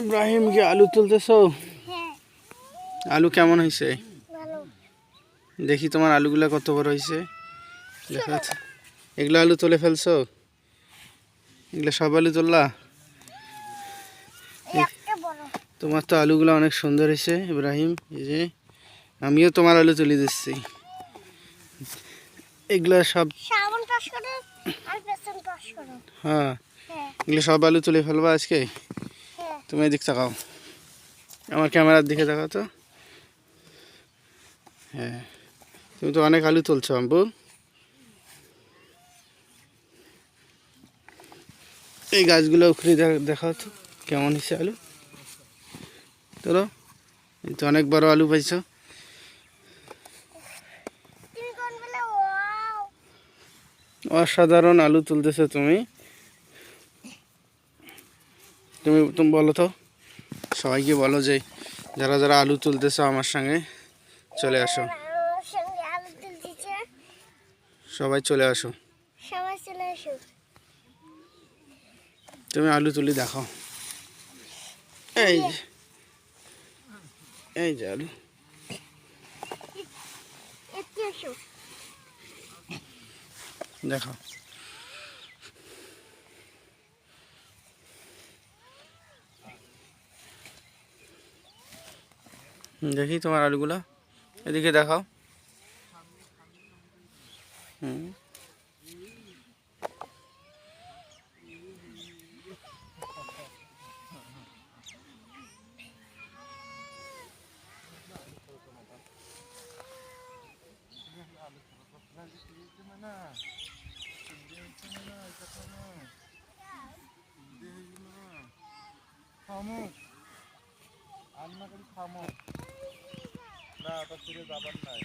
ইব্রাহিম কি আলু তুলতেছো? হ্যাঁ। আলু কেমন হয়েছে? দেখি তোমার আলুগুলা কত বড় হয়েছে। দেখা যাচ্ছে। এগুলো আলু তুলে ফেলছো? এগুলো সব আলু তুললা? তোমার তো আলুগুলো অনেক সুন্দর হয়েছে ইব্রাহিম। এই যে আমিও তোমার আলু তুলে দিচ্ছি। এগুলো সব হ্যাঁ। হ্যাঁ। এগুলো সব আলু তুলে ফেলবা আজকে? তুমি এদিক তাকাও। আমার ক্যামেরার দিকে তাকাও তো। হ্যাঁ তুমি তো অনেক আলু তুলছো আম্বু। এই গাছগুলো উখড়ে দেখাও তো কেমন হয়েছে আলু? তোলো এই তো অনেক বড় আলু পাইছো। অসাধারণ আলু তুলতেছো তুমি। তুমি তুমি বলো তো। সবাইকে বলো যে যারা যারা আলু তুলতেছো আমার সঙ্গে চলে আসো। সবাই চলে আসো। তুমি আলু তুলি দেখাও এই যে এই যে আলু। একটু দেখি তোমার আলুগুলা। এদিকে দেখাও। হুম। থামো আলনা থামো না ওটা ফিরে যাবার নাই।